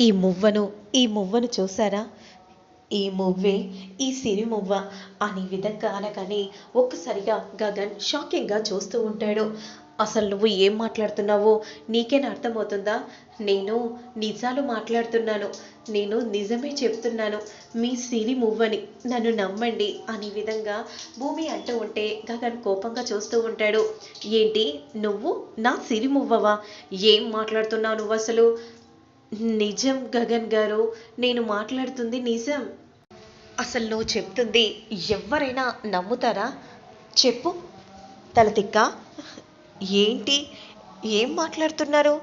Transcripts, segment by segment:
ఈ మువ్వను ఈ మువ్వను చూసారా ఈ మువ్వే ఈ సిరి మువ్వ అనే విధంగా అనగానే ఒక్కసారిగా గగన్ షాకింగ్గా చూస్తూ ఉంటాడు. అసలు నువ్వు ఏం మాట్లాడుతున్నావో? నీకేనా అర్థమవుతుందా? నేను నిజాలు మాట్లాడుతున్నాను. నేను నిజమే చెప్తున్నాను. మీ సిరి మువ్వని నన్ను నమ్మండి అనే విధంగా భూమి అంటూ ఉంటే గగన్ కోపంగా చూస్తూ ఉంటాడు. ఏంటి? నువ్వు నా సిరి మువ్వవా? ఏం మాట్లాడుతున్నావు నువ్వు అసలు? నిజం గగన్ గారు నేను మాట్లాడుతుంది నిజం. అసలు నువ్వు చెప్తుంది ఎవరైనా నమ్ముతారా? చెప్పు. తలతిక్క ఏంటి? ఏం మాట్లాడుతున్నారు?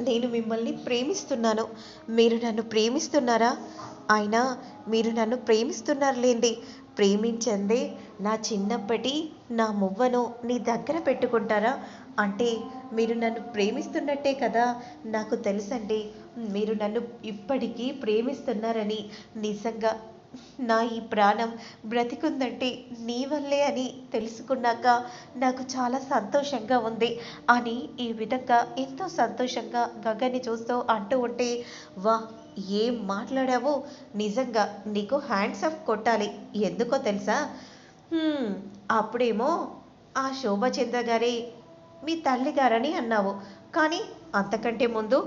నేను మిమ్మల్ని ప్రేమిస్తున్నాను. మీరు నన్ను ప్రేమిస్తున్నారా? అయినా మీరు నన్ను ప్రేమిస్తున్నారులేండి. ప్రేమించందే. నా చిన్నప్పటి నా మువ్వను నీ దగ్గర పెట్టుకుంటారా? అంటే మీరు నన్ను ప్రేమిస్తున్నట్టే కదా? నాకు తెలుసండి. మీరు నన్ను ఇప్పటికీ ప్రేమిస్తున్నారని. నిజంగా నా ఈ ప్రాణం బ్రతికుందంటే నీ వల్లే అని తెలుసుకున్నాక నాకు చాలా సంతోషంగా ఉంది. అని ఈ విధంగా ఎంతో సంతోషంగా గగన్ని చూస్తూ అంటూ ఉంటే వా ఏం మాట్లాడావో? నిజంగా నీకు హ్యాండ్స్ ఆఫ్ కొట్టాలి. ఎందుకో తెలుసా? అప్పుడేమో ఆ శోభచంద్ర గారే మీ తల్లి గారని అన్నావు. కానీ అంతకంటే ముందు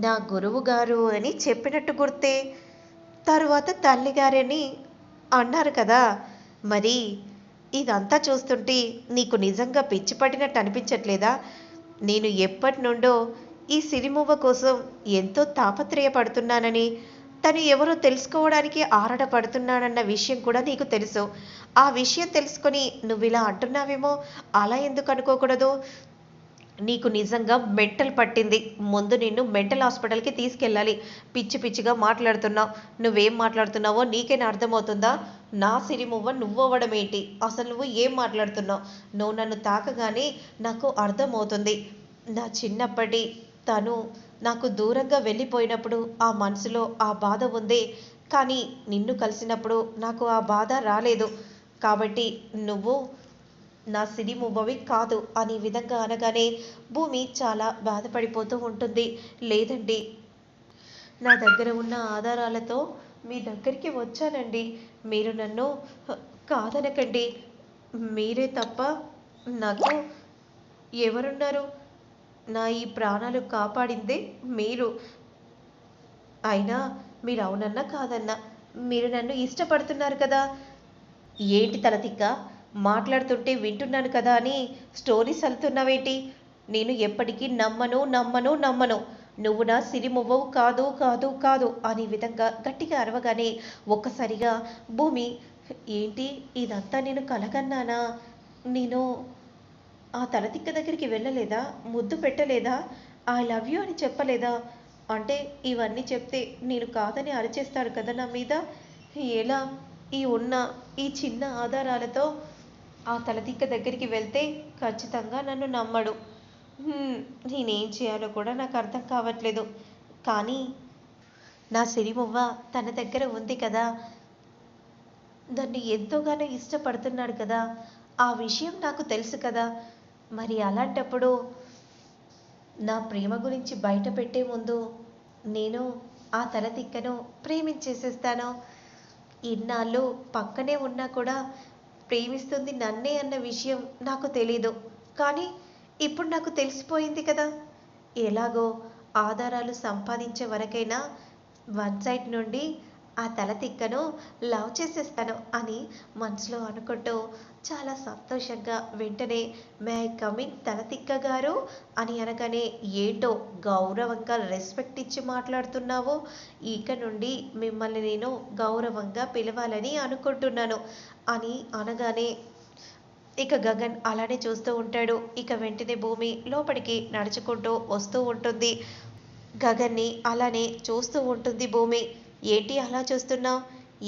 నా గురువు గారు అని చెప్పినట్టు గుర్తే తరువాత తల్లిగారని అన్నారు కదా. మరి ఇదంతా చూస్తుంటే నీకు నిజంగా పిచ్చి పట్టినట్టు అనిపించట్లేదా? నేను ఎప్పటి నుండో ఈ సిరిమువ్వ కోసం ఎంతో తాపత్రయపడుతున్నానని తను ఎవరో తెలుసుకోవడానికి ఆరాటపడుతున్నానన్న విషయం కూడా నీకు తెలుసు. ఆ విషయం తెలుసుకొని నువ్వు ఇలా అంటున్నావేమో అలా ఎందుకు అనుకోకూడదు? నీకు నిజంగా మెంటల్ పట్టింది. ముందు నిన్ను మెంటల్ హాస్పిటల్కి తీసుకెళ్ళాలి. పిచ్చి పిచ్చిగా మాట్లాడుతున్నావు. నువ్వేం మాట్లాడుతున్నావో నీకేనా అర్థమవుతుందా? నా సిరిమువ్వ నువ్వవ్వడం ఏంటి అసలు నువ్వు ఏం మాట్లాడుతున్నావు? నువ్వు నన్ను తాకగానే నాకు అర్థమవుతుంది. నా చిన్నప్పటి తను నాకు దూరంగా వెళ్ళిపోయినప్పుడు ఆ మనసులో ఆ బాధ ఉంది. కానీ నిన్ను కలిసినప్పుడు నాకు ఆ బాధ రాలేదు. కాబట్టి నువ్వు నా సిరి కాదు అనే విధంగా అనగానే భూమి చాలా బాధపడిపోతూ ఉంటుంది. లేదండి నా దగ్గర ఉన్న ఆధారాలతో మీ దగ్గరికి వచ్చానండి. మీరు నన్ను కాదనకండి. మీరే తప్ప నాకు ఎవరున్నారు? నా ఈ ప్రాణాలు కాపాడిందే మీరు. అయినా మీరు అవునన్నా కాదన్నా మీరు నన్ను ఇష్టపడుతున్నారు కదా. ఏంటి తలతిక్క మాట్లాడుతుంటే వింటున్నాను కదా అని స్టోరీస్ అల్లుతున్నావేంటి నేను ఎప్పటికీ నమ్మను నమ్మను నమ్మను. నువ్వు నా సిరిమువ్వవు కాదు కాదు కాదు అనే విధంగా గట్టిగా అరవగానే ఒక్కసారిగా భూమి ఏంటి ఇదంతా నేను కలగన్నానా? నేను ఆ తలతిక్క దగ్గరికి వెళ్ళలేదా? ముద్దు పెట్టలేదా? ఐ లవ్ యూ అని చెప్పలేదా? అంటే ఇవన్నీ చెప్తే నేను కాదని అరిచేస్తాడు కదా నా మీద? ఎలా? ఈ ఉన్న ఈ చిన్న ఆధారాలతో ఆ తలతిక్క దగ్గరికి వెళ్తే ఖచ్చితంగా నన్ను నమ్మడు. నేనేం చేయాలో కూడా నాకు అర్థం కావట్లేదు. కానీ నా సిరిమువ్వ తన దగ్గర ఉంది కదా? నన్ను ఎంతోగానో ఇష్టపడుతున్నాడు కదా? ఆ విషయం నాకు తెలుసు కదా? మరి అలాంటప్పుడు నా ప్రేమ గురించి బయట పెట్టే ముందు నేను ఆ తలతిక్కను ప్రేమించేసేస్తాను. ఇన్నాళ్ళు పక్కనే ఉన్నా కూడా ప్రేమిస్తుంది నన్నే అన్న విషయం నాకు తెలీదు. కానీ ఇప్పుడు నాకు తెలిసిపోయింది కదా. ఎలాగో ఆధారాలు సంపాదించే వరకైనా వన్ సైడ్ నుండి ఆ తల తిక్కను లవ్ చేసేస్తాను అని మనసులో అనుకుంటూ చాలా సంతోషంగా వెంటనే మే ఐ తల తిక్క గారు అని అనగానే ఏంటో గౌరవంగా రెస్పెక్ట్ ఇచ్చి మాట్లాడుతున్నావో. ఇక నుండి మిమ్మల్ని నేను గౌరవంగా పిలవాలని అనుకుంటున్నాను అని అనగానే ఇక గగన్ అలానే చూస్తూ ఉంటాడు. ఇక వెంటనే భూమి లోపలికి నడుచుకుంటూ వస్తూ ఉంటుంది. గగన్ని అలానే చూస్తూ ఉంటుంది భూమి. ఏంటి అలా చూస్తున్నావు?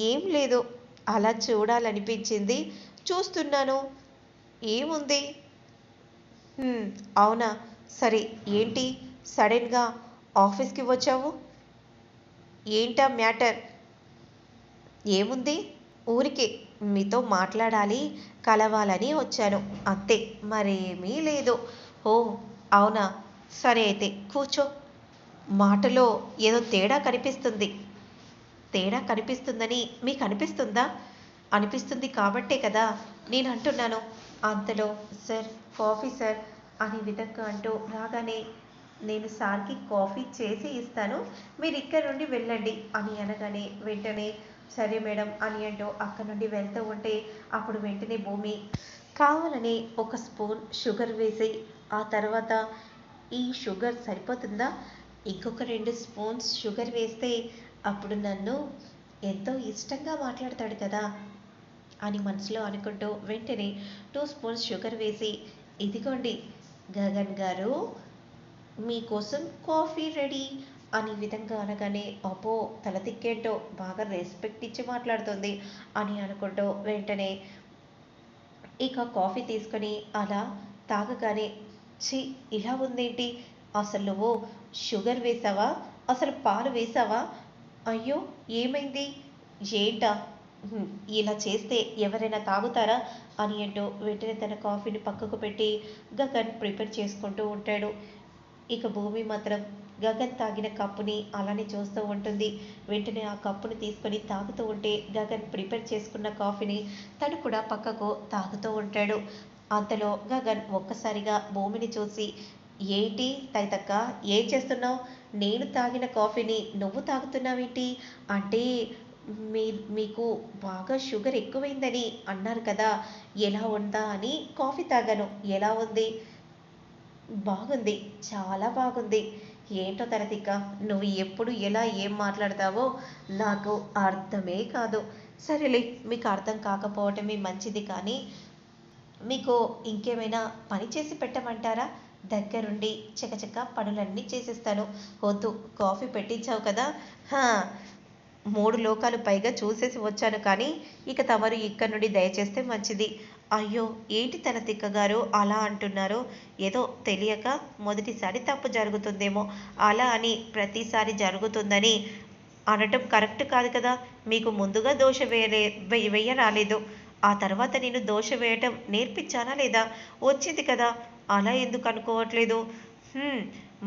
ఏం లేదు. అలా చూడాలనిపించింది. చూస్తున్నాను. ఏముంది? అవునా. సరే ఏంటి? సడన్గా ఆఫీస్కి వచ్చావు? ఏంటా మ్యాటర్? ఏముంది? ఊరికే మీతో మాట్లాడాలి కలవాలని వచ్చాను. అంతే మరేమీ లేదు. ఓ అవునా. సరే అయితే కూర్చో. మాటలో ఏదో తేడా కనిపిస్తుంది. తేడా కనిపిస్తుందని మీకు అనిపిస్తుందా అనిపిస్తుంది కాబట్టే కదా నేను అంటున్నాను అంతలో సార్ కాఫీ సార్ అనే విధంగా అంటూ రాగానే నేను సార్కి కాఫీ చేసి ఇస్తాను మీరు ఇక్కడ నుండి వెళ్ళండి అని అనగానే వెంటనే సరే మేడం అని అంటూ అక్కడ నుండి వెళ్తూ ఉంటే అప్పుడు వెంటనే భూమి కావాలని ఒక స్పూన్ షుగర్ వేసి ఆ తర్వాత ఈ షుగర్ సరిపోతుందా? ఇంకొక రెండు స్పూన్స్ షుగర్ వేస్తే అప్పుడు నన్ను ఎంతో ఇష్టంగా మాట్లాడతాడు కదా అని మనసులో అనుకుంటూ వెంటనే టూ స్పూన్స్ షుగర్ వేసి ఇదిగోండి గగన్ గారు మీకోసం కాఫీ రెడీ అని విధంగా అనగానే అపో తల తిక్కేంటో బాగా రెస్పెక్ట్ ఇచ్చి మాట్లాడుతుంది అని అనుకుంటూ వెంటనే ఇక కాఫీ తీసుకొని అలా తాగగానే ఛీ ఇలా ఉందేంటి? అసలు నువ్వు షుగర్ వేసావా? అసలు పాలు వేసావా? అయ్యో ఏమైంది? ఏంటా? ఇలా చేస్తే ఎవరైనా తాగుతారా? అని అంటూ వెంటనే తన కాఫీని పక్కకు పెట్టి గగన్ ప్రిపేర్ చేసుకుంటూ ఉంటాడు. ఇక భూమి మాత్రం గగన్ తాగిన కప్పుని అలానే చూస్తూ ఉంటుంది. వెంటనే ఆ కప్పుని తీసుకొని తాగుతూ ఉంటే గగన్ ప్రిపేర్ చేసుకున్న కాఫీని తను కూడా పక్కకు తాగుతూ ఉంటాడు. అంతలో గగన్ ఒక్కసారిగా భూమిని చూసి ఏంటి తైతక్క? ఏం చేస్తున్నావు? నేను తాగిన కాఫీని నువ్వు తాగుతున్నావేంటి? అంటే మీ మీకు బాగా షుగర్ ఎక్కువైందని అన్నారు కదా. ఎలా ఉందా అని కాఫీ తాగాను. ఎలా ఉంది? బాగుంది. చాలా బాగుంది. ఏంటో తరతిక నువ్వు ఎప్పుడు ఎలా ఏం మాట్లాడతావో నాకు అర్థమే కాదు. సరేలే మీకు అర్థం కాకపోవటమే మంచిది కానీ మీకు ఇంకేమైనా పని చేసి పెట్టమంటారా? దగ్గరుండి చకచక పనులన్నీ చేసేస్తాను. వద్దు కాఫీ పెట్టించావు కదా? మూడు లోకాలు పైగా చూసేసి వచ్చాను కానీ ఇక తమరు ఇక్కడ నుండి దయచేస్తే మంచిది. అయ్యో ఏంటి తన తిక్కగారు అలా అంటున్నారు? ఏదో తెలియక మొదటిసారి తప్పు జరుగుతుందేమో. అలా అని ప్రతిసారి జరుగుతుందని అనటం కరెక్ట్ కాదు కదా? మీకు ముందుగా దోష వేయలే వేయ వెయ్య రాలేదు ఆ తర్వాత నేను దోష వేయటం నేర్పించానా లేదా? వచ్చింది కదా. అలా ఎందుకు అనుకోవట్లేదు?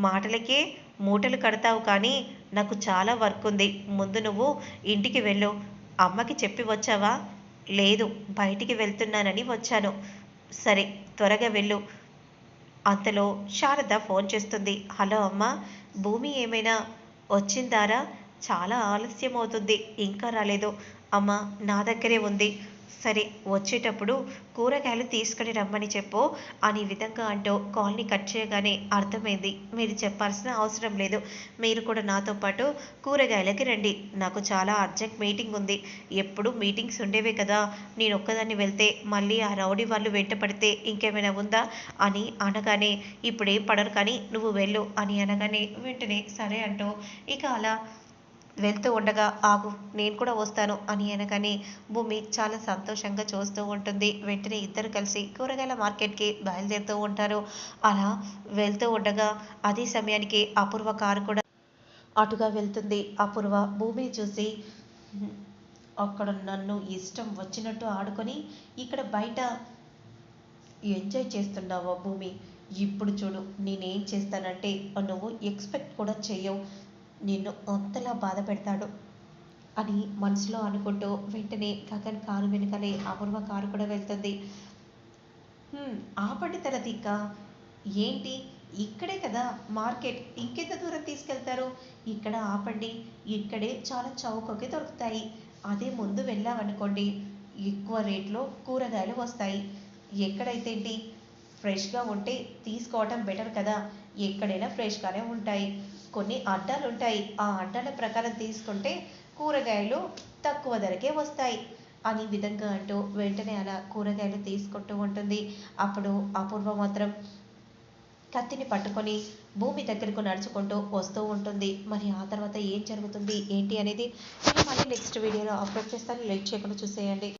మాటలకే మూటలు కడతావు కానీ నాకు చాలా వర్క్ ఉంది. ముందు నువ్వు ఇంటికి వెళ్ళు. అమ్మకి చెప్పి వచ్చావా? లేదు బయటికి వెళ్తున్నానని వచ్చాను. సరే త్వరగా వెళ్ళు. అంతలో శారద ఫోన్ చేస్తుంది. హలో అమ్మ భూమి ఏమైనా వచ్చిందారా? చాలా ఆలస్యం అవుతుంది ఇంకా రాలేదు. అమ్మ నా దగ్గరే ఉంది. సరే వచ్చేటప్పుడు కూరగాయలు తీసుకుని రమ్మని చెప్పు. అని విధంగా అంటూ కాల్ని కట్ చేయగానే అర్థమైంది. మీరు చెప్పాల్సిన అవసరం లేదు. మీరు కూడా నాతో పాటు కూరగాయలకి రండి. నాకు చాలా అర్జెంట్ మీటింగ్ ఉంది. ఎప్పుడు మీటింగ్స్ ఉండేవే కదా. నేను ఒక్కదాన్ని వెళ్తే మళ్ళీ ఆ రౌడీ వాళ్ళు వెంట పడితే ఇంకేమైనా ఉందా? అని అనగానే ఇప్పుడేం పడరు కానీ నువ్వు వెళ్ళు అని అనగానే వెంటనే సరే అంటూ ఇక అలా వెళ్తూ ఉండగా ఆగు నేను కూడా వస్తాను అని అనగానే భూమి చాలా సంతోషంగా చూస్తూ ఉంటుంది. వెంటనే ఇద్దరు కలిసి కూరగాయల మార్కెట్కి బయలుదేరుతూ ఉంటారు. అలా వెళ్తూ ఉండగా అదే సమయానికి అపూర్వ కారు కూడా అటుగా వెళ్తుంది. అపూర్వ భూమిని చూసి అక్కడ నన్ను ఇష్టం వచ్చినట్టు ఆడుకొని ఇక్కడ బయట ఎంజాయ్ చేస్తున్నావా భూమి? ఇప్పుడు చూడు నేనేం చేస్తానంటే నువ్వు ఎక్స్పెక్ట్ కూడా చేయవు నిన్ను అంతలా బాధ పెడతాడు అని మనసులో అనుకుంటూ వెంటనే గగన్ కారు వెనుకనే అపూర్వ కారు కూడా వెళ్తుంది. ఆపండి తల తిక్క ఏంటి? ఇక్కడే కదా మార్కెట్. ఇంకెంత దూరం తీసుకెళ్తారు? ఇక్కడ ఆపండి. ఇక్కడే చాలా చౌకకి దొరుకుతాయి. అదే ముందు వెళ్ళామనుకోండి ఎక్కువ రేట్లో కూరగాయలు వస్తాయి. ఎక్కడైతే ఫ్రెష్గా ఉంటే తీసుకోవటం బెటర్ కదా. ఎక్కడైనా ఫ్రెష్గానే ఉంటాయి. కొన్ని అడ్డాలు ఉంటాయి ఆ అడ్డాల ప్రకారం తీసుకుంటే కూరగాయలు తక్కువ ధరకే వస్తాయి. అని విధంగా అంటూ వెంటనే అలా కూరగాయలు తీసుకుంటూ ఉంటుంది. అప్పుడు అపూర్వ మాత్రం కత్తిని పట్టుకొని భూమి దగ్గరకు నడుచుకుంటూ వస్తూ ఉంటుంది. మరి ఆ తర్వాత ఏం జరుగుతుంది? ఏంటి అనేది నేను మళ్ళీ నెక్స్ట్ వీడియోలో అప్లోడ్ చేస్తాను. లైక్ చేయకుండా చూసేయండి.